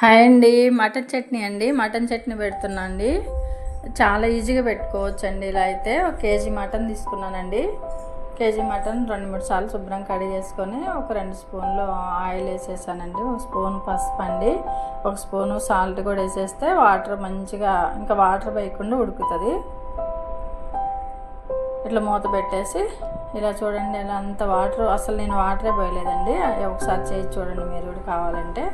Hi అండి. Mutton chutney అండి. Mutton chutney పెడుతున్నా అండి. చాలా ఈజీగా పెట్టుకోవచ్చు అండి ఇలా అయితే. ఒక కేజీ మటన్ తీసుకున్నానండి. కేజీ మటన్ రెండు మూడు సార్లు శుభ్రం కడిగేసుకొని ఒక రెండు స్పూన్లు ఆయిల్ వేసేసానండి. ఒక స్పూన్ పసుపు అండి. ఒక స్పూను సాల్ట్ కూడా వేసేస్తే వాటర్ మంచిగా ఇంకా వాటర్ పోయకుండా ఉడుకుతుంది. ఇట్లా మూత పెట్టేసి ఇలా చూడండి ఇలా అంత వాటర్ అసలు నేను వాటరే పోయలేదండి. ఒకసారి చేసి చూడండి మీరు కూడా కావాలంటే.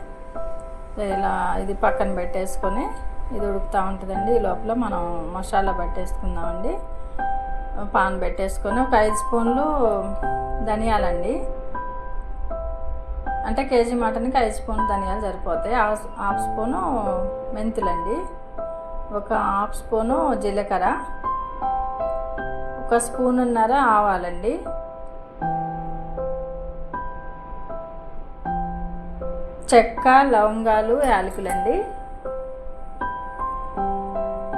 ఇలా ఇది పక్కన పెట్టేసుకొని ఇది ఉడుకుతూ ఉంటుందండి. ఈ లోపల మనం మసాలా పట్టేసుకుందామండి. పాన్ పెట్టేసుకొని ఒక ఐదు స్పూన్లు ధనియాలండి. అంటే కేజీ మటన్కి ఐదు స్పూన్ ధనియాలు సరిపోతాయి. హాఫ్ హాఫ్ స్పూను మెంతులండి. ఒక హాఫ్ స్పూను జీలకర్ర. ఒక స్పూన్ ఉన్నర ఆవాలండి. చెక్క లవంగాలు యాలకులండి.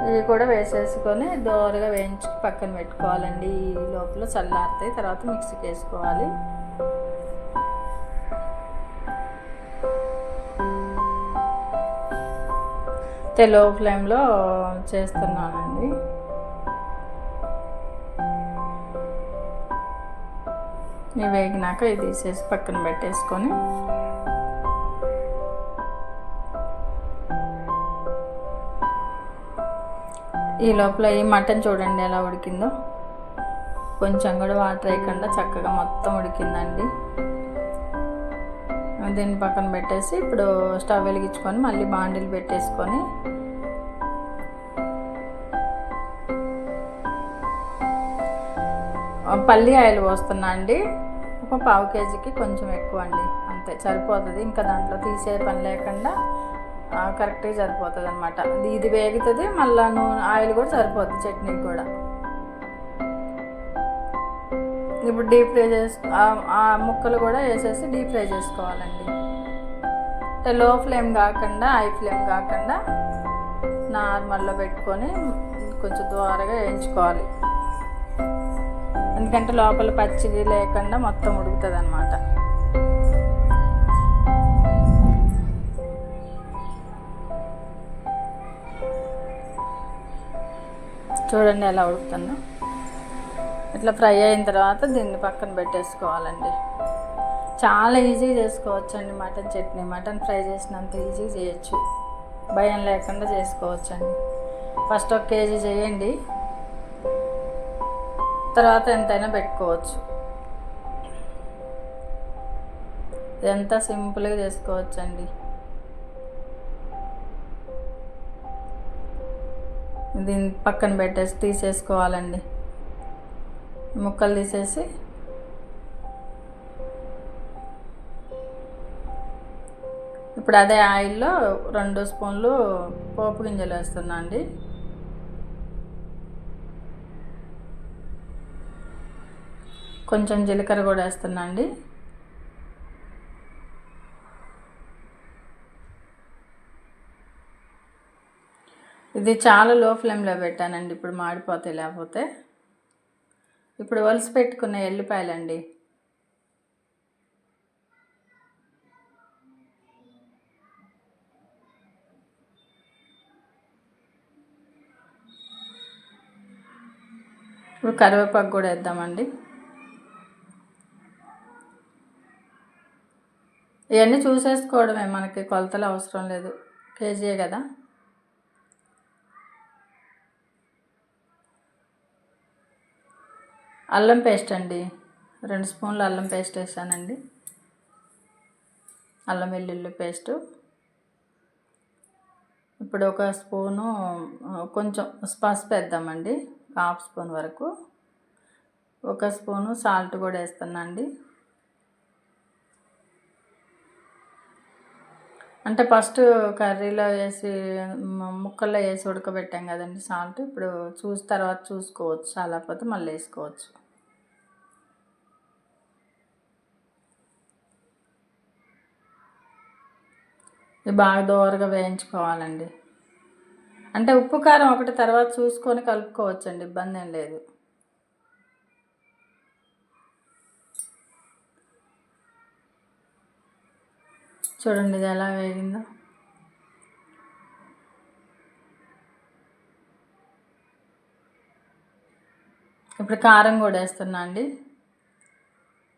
ఇవి కూడా వేసేసుకొని దోరగా వేయించి పక్కన పెట్టుకోవాలండి. ఈ లోపల చల్లారుతాయి తర్వాత మిక్సీకి వేసుకోవాలి. తెలో ఫ్లేమ్లో చేస్తున్నానండి. ఇవి వేగినాక ఇది తీసేసి పక్కన పెట్టేసుకొని ఈ లోపల ఈ మటన్ చూడండి ఎలా ఉడికిందో. కొంచెం కూడా వాటర్ వేయకుండా చక్కగా మొత్తం ఉడికిందండి. దీన్ని పక్కన పెట్టేసి ఇప్పుడు స్టవ్ వెలిగించుకొని మళ్ళీ బాండీలు పెట్టేసుకొని పల్లి ఆయిల్ పోస్తున్నా అండి. ఒక పావు కేజీకి కొంచెం ఎక్కువ అండి. అంతే సరిపోతుంది. ఇంకా దాంట్లో తీసే పని లేకుండా కరెక్ట్గా సరిపోతుంది అనమాట ఇది వేగుతుంది మళ్ళీ నూనె ఆయిల్ కూడా సరిపోతుంది చట్నీకి కూడా. ఇప్పుడు డీప్ ఫ్రై చేసు ఆ ముక్కలు కూడా వేసేసి డీప్ ఫ్రై చేసుకోవాలండి. అంటే లో ఫ్లేమ్ కాకుండా హై ఫ్లేమ్ కాకుండా నార్మల్లో పెట్టుకొని కొంచెం ద్వారగా వేయించుకోవాలి. ఎందుకంటే లోపల పచ్చిది లేకుండా మొత్తం ఉడుకుతుంది అనమాట చూడండి ఎలా ఉడుకుతుందో. ఇట్లా ఫ్రై అయిన తర్వాత దీన్ని పక్కన పెట్టేసుకోవాలండి. చాలా ఈజీ చేసుకోవచ్చండి మటన్ చట్నీ. మటన్ ఫ్రై చేసినంత ఈజీ చేయొచ్చు. భయం లేకుండా చేసుకోవచ్చండి. ఫస్ట్ ఒక కేజీ చేయండి. తర్వాత ఎంతైనా పెట్టుకోవచ్చు. ఎంత సింపుల్గా చేసుకోవచ్చండి. దీన్ని పక్కన పెట్టేసి తీసేసుకోవాలండి. ముక్కలు తీసేసి ఇప్పుడు అదే ఆయిల్లో రెండు స్పూన్లు పోపు గింజలు వేస్తున్నా అండి. కొంచెం జీలకర్ర కూడా వేస్తున్నా అండి. ఇది చాలా లో ఫ్లేమ్లో పెట్టానండి. ఇప్పుడు మాడిపోతాయి లేకపోతే. ఇప్పుడు వలసి పెట్టుకున్న ఎల్లిపాయలండి. ఇప్పుడు కరివేపాకు కూడా వేద్దామండి. ఇవన్నీ చూసేసుకోవడమే మనకి కొలతలు అవసరం లేదు. కేజీయే కదా. అల్లం పేస్ట్ అండి. రెండు స్పూన్లు అల్లం పేస్ట్ వేసానండి. అల్లం వెల్లుల్లి పేస్టు. ఇప్పుడు ఒక స్పూను కొంచెం పసుపు వేద్దామండి. హాఫ్ స్పూన్ వరకు. ఒక స్పూను సాల్ట్ కూడా వేస్తానండి అంటే ఫస్ట్ కర్రీలో వేసి ముక్కల్లో వేసి ఉడకబెట్టాం కదండి సాల్ట్. ఇప్పుడు చూసి తర్వాత చూసుకోవచ్చు. చాలాపోతే మళ్ళీ వేసుకోవచ్చు. ఇది బాగా దోరగా వేయించుకోవాలండి. అంటే ఉప్పు కారం ఒకటి తర్వాత చూసుకొని కలుపుకోవచ్చండి. ఇబ్బంది ఏం లేదు. చూడండి ఇది ఎలా వేగిందో. ఇప్పుడు కారం కూడా వేస్తున్నా అండి.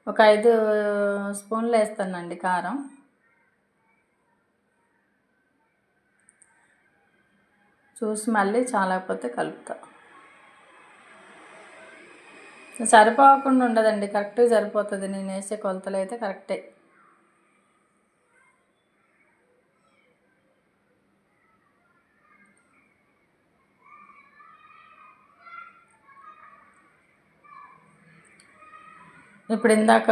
ఒక ఐదు స్పూన్లు వేస్తానండి కారం. చూసి మళ్ళీ చాలకపోతే కలుపుతా. సరిపోకుండా ఉండదండి కరెక్ట్గా సరిపోతుంది. నేను వేసే కొలతలు అయితే కరెక్టే. ఇప్పుడు ఇందాక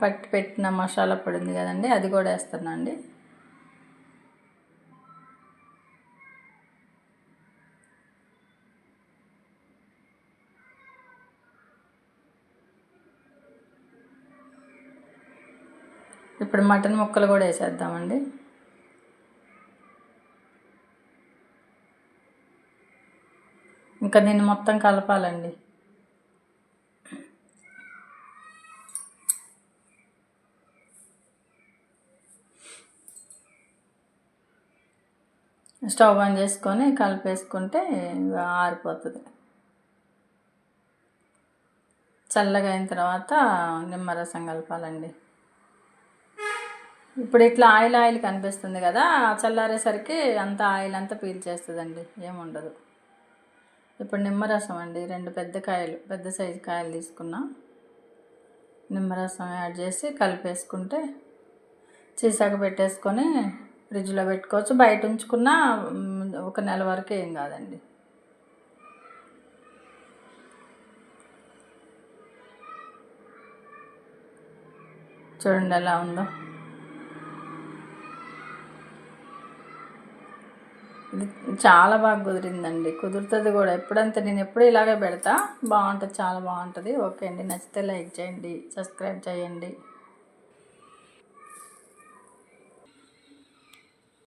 పట్టి పెట్టిన మసాలా పొడి ఉంది కదండి అది కూడా వేస్తున్నా అండి? ఇప్పుడు మటన్ ముక్కలు కూడా వేసేద్దామండి. ఇంకా దీన్ని మొత్తం కలపాలండి. స్టవ్ ఆన్ చేసుకొని కలిపేసుకుంటే ఆరిపోతుంది. చల్లగా అయిన తర్వాత నిమ్మరసం కలపాలండి. ఇప్పుడు ఇట్లా ఆయిల్ ఆయిల్ కనిపిస్తుంది కదా చల్లారేసరికి అంత ఆయిల్ అంతా పీల్చేస్తుందండి ఏముండదు ఇప్పుడు నిమ్మరసం అండి రెండు పెద్ద కాయలు పెద్ద సైజు కాయలు తీసుకున్నా. నిమ్మరసం యాడ్ చేసి కలిపేసుకుంటే చీసాక పెట్టేసుకొని ఫ్రిడ్జ్లో పెట్టుకోవచ్చు. బయట ఉంచుకున్న ఒక నెల వరకు ఏం కాదండి. చూడండి ఎలా ఉందో. ఇది చాలా బాగా కుదిరిందండి. కుదురుతుంది కూడా. ఎప్పుడంతా నేను ఎప్పుడు ఇలాగే పెడతా బాగుంటుంది చాలా బాగుంటుంది. ఓకే అండి. నచ్చితే లైక్ చేయండి సబ్స్క్రైబ్ చేయండి.